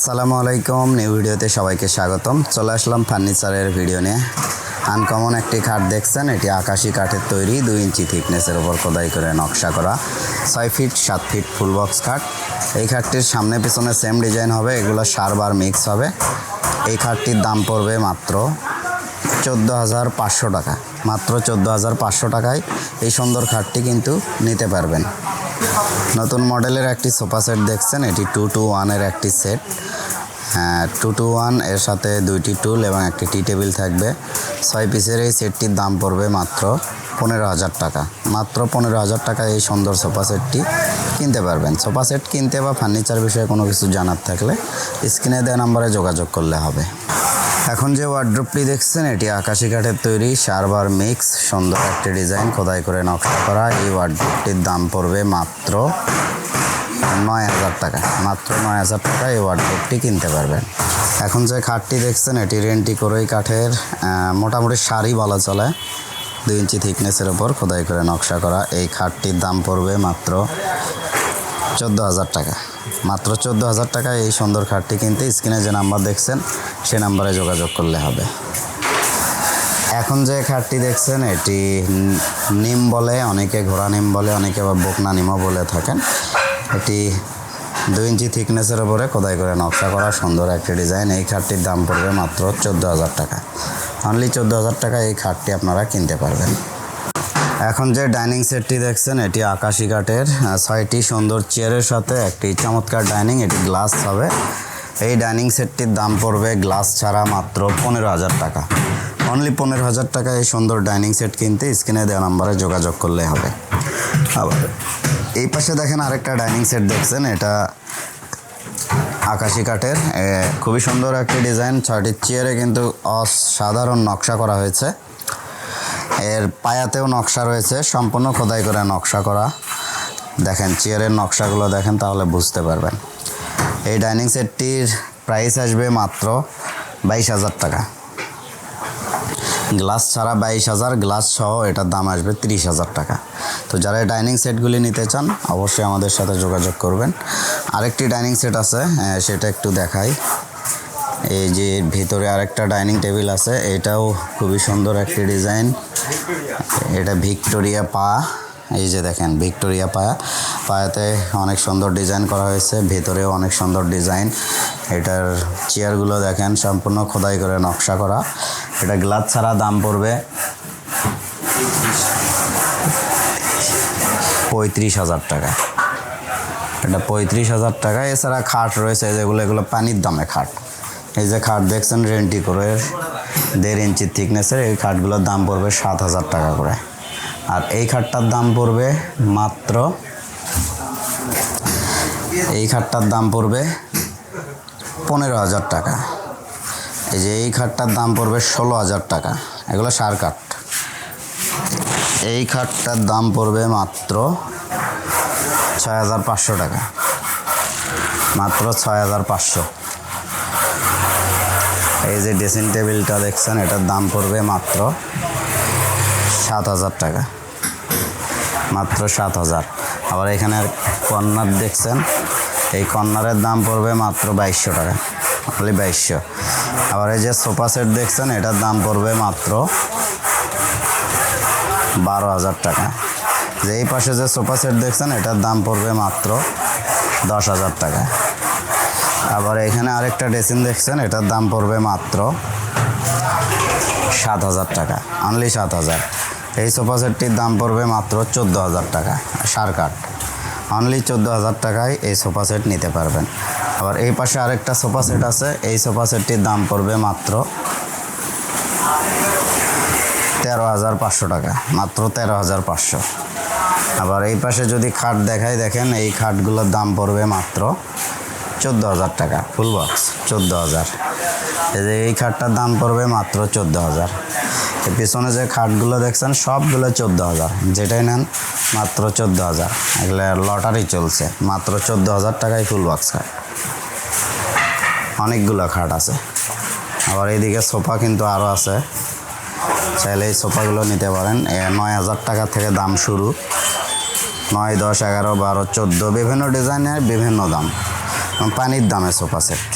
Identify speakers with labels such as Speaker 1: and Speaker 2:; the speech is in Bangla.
Speaker 1: আসসালামু আলাইকুম, নিউ ভিডিওতে সবাইকে স্বাগতম। চলে আসলাম ফার্নিচারের ভিডিও নিয়ে। আনকমন একটি খাট দেখছেন, এটি আকাশি কাঠের তৈরি, দুই ইঞ্চি থিকনেসের ওপর খোদাই করে নকশা করা। ছয় ফিট, সাত ফিট ফুল বক্স খাট। এই খাটটির সামনে পিছনে সেম ডিজাইন হবে, এগুলো সারবার মিক্স হবে। এই খাটটির দাম পড়বে মাত্র চোদ্দ হাজার পাঁচশো টাকা। মাত্র চোদ্দ হাজার পাঁচশো টাকায় এই সুন্দর খাটটি কিন্তু নিতে পারবেন। নতুন মডেলের একটি সোফা সেট দেখছেন, এটি টু টু ওয়ানের একটি সেট। টু টু ওয়ানের সাথে দুইটি টুল এবং একটি টি টেবিল থাকবে। ছয় পিসের এই সেটটির দাম পড়বে মাত্র পনেরো হাজার টাকা। মাত্র পনেরো হাজার টাকায় এই সুন্দর সোফা সেটটি কিনতে পারবেন। সোফা সেট কিনতে বা ফার্নিচার বিষয়ে কোনো কিছু জানার থাকলে স্ক্রিনে দেওয়া নাম্বারে যোগাযোগ করলে হবে। এখন যে ওয়ার্ড্রপটি দেখছেন, এটি আকাশি কাঠের তৈরি সারবার মিক্স সুন্দর একটি ডিজাইন খোদাই করে নকশা করা। এই ওয়ার্ড্রপটির দাম পড়বে মাত্র নয় হাজার টাকা। মাত্র নয় হাজার টাকা এই ওয়ার্ড্রপটি কিনতে পারবেন। এখন যে খাটটি দেখছেন, এটি রেন্টি করেই কাঠের মোটামুটি শাড়ি বলা চলে। দুই ইঞ্চি থিকনেসের ওপর খোদাই করে নকশা করা। এই খাটটির দাম পড়বে মাত্র চোদ্দ হাজার টাকা। মাত্র চোদ্দ হাজার টাকায় এই সুন্দর খাটটি কিনতে স্ক্রিনে যে নাম্বার দেখছেন, সে নাম্বারে যোগাযোগ করলে হবে। এখন যে খাটটি দেখছেন, এটি নিম বলে, অনেকে ঘোড়া নিম বলে, অনেকে আবার বকনা নিমও বলে থাকেন। এটি দুই ইঞ্চি থিকনেসের ওপরে খোদাই করে নকশা করা সুন্দর একটি ডিজাইন। এই খাটটির দাম পড়বে মাত্র চোদ্দ হাজার টাকা। অনলি চোদ্দ হাজার টাকা এই খাটটি আপনারা কিনতে পারবেন। এখন যে ডাইনিং সেটটি দেখছেন, এটি আকাশি কাঠের ছয়টি সুন্দর চেয়ারের সাথে একটি চমৎকার ডাইনিং, এটি গ্লাস হবে। এই ডাইনিং সেটটির দাম পড়বে গ্লাস ছাড়া মাত্র পনেরো হাজার টাকা। অনলি পনেরো হাজার টাকা এই সুন্দর ডাইনিং সেট কিনতে, স্ক্রিনে দেওয়া নাম্বারে যোগাযোগ করলে হবে। আবার এই পাশে দেখেন আরেকটা ডাইনিং সেট দেখছেন, এটা আকাশি কাঠের। খুবই সুন্দর একটি ডিজাইন, ছয়টি চেয়ারে কিন্তু অসাধারণ নকশা করা হয়েছে। এর পায়াতেও নকশা রয়েছে সম্পূর্ণ খোদাই করে নকশা করা। দেখেন চেয়ারের নকশাগুলো দেখেন তাহলে বুঝতে পারবেন। এই ডাইনিং সেটটির প্রাইস আসবে মাত্র বাইশ হাজার টাকা। গ্লাস ছাড়া বাইশ হাজার গ্লাস সহ এটার দাম আসবে তিরিশ হাজার টাকা। তো যারা এই ডাইনিং সেটগুলি নিতে চান অবশ্যই আমাদের সাথে যোগাযোগ করবেন। আরেকটি ডাইনিং সেট আছে আহ, সেটা একটু দেখাই। এই যে ভিতরে আরেকটা ডাইনিং টেবিল আছে এটাও খুবই সুন্দর একটি ডিজাইন। এটা ভিক্টোরিয়া পা। এই যে দেখেন, ভিক্টোরিয়া পায়া পায়াতে অনেক সুন্দর ডিজাইন করা হয়েছে, ভেতরেও অনেক সুন্দর ডিজাইন। এটার চেয়ারগুলো দেখেন, সম্পূর্ণ খোদাই করে নকশা করা। এটা গ্লাস ছাড়া দাম পড়বে পঁয়ত্রিশ হাজার টাকা। এটা পঁয়ত্রিশ হাজার টাকা। এছাড়া খাট রয়েছে যেগুলো এগুলো পানির দামে খাট। এই যে খাট দেখছেন রেন্টি করে দেড় ইঞ্চি থিকনেসের এই খাটগুলোর দাম পড়বে সাত হাজার টাকা করে। আর এই খাটটার দাম পড়বে মাত্র, এই খাটটার দাম পড়বে পনেরো হাজার টাকা। এই যে এই খাটটার দাম পড়বে ষোলো হাজার টাকা। এগুলো সার কাঠ এই খাটটার দাম পড়বে মাত্র ছয় হাজার পাঁচশো টাকা। মাত্র ছয় হাজার পাঁচশো। এই যে ড্রেসিং টেবিলটা দেখছেন, এটার দাম পড়বে মাত্র সাত হাজার টাকা। মাত্র সাত হাজার। আবার এখানে কর্নার দেখছেন, এই কর্নারের দাম পড়বে মাত্র বাইশশো টাকা, অনলি বাইশশো। আবার এই যে সোফা সেট দেখছেন, এটার দাম পড়বে মাত্র বারো হাজার টাকা। যে এই পাশে যে সোফা সেট দেখছেন, এটার দাম পড়বে মাত্র দশ হাজার টাকা। আবার এখানে আরেকটা ড্রেসিং দেখছেন, এটার দাম পড়বে মাত্র সাত হাজার টাকা অনলি সাত হাজার। এই সোফা সেটটির দাম পড়বে মাত্র চোদ্দ হাজার টাকা, সার কাঠ অনলি চোদ্দ হাজার টাকায় এই সোফা সেট নিতে পারবেন। আবার এই পাশে আরেকটা সোফা সেট আছে, এই সোফা সেটটির দাম পড়বে মাত্র তেরো হাজার পাঁচশো টাকা, মাত্র তেরো হাজার পাঁচশো। আবার এই পাশে যদি খাট দেখাই, দেখেন এই খাটগুলোর দাম পড়বে মাত্র চোদ্দ হাজার টাকা। ফুল বক্স চোদ্দ হাজার। এই যে এই খাটটার দাম পড়বে মাত্র চোদ্দ হাজার। পিছনে যে খাটগুলো দেখছেন সবগুলো চোদ্দ হাজার। যেটাই নেন মাত্র চোদ্দ হাজার। এগুলো লটারি চলছে মাত্র চোদ্দ হাজার টাকায় ফুল বক্স খাট। অনেকগুলো খাট আছে। আবার এইদিকে সোফা কিন্তু আরও আছে। চাইলে এই সোফাগুলো নিতে পারেন। নয় হাজার টাকা থেকে দাম শুরু। নয় দশ এগারো বারো চোদ্দ বিভিন্ন ডিজাইনের বিভিন্ন দাম। পানির দামে সোফা সেট।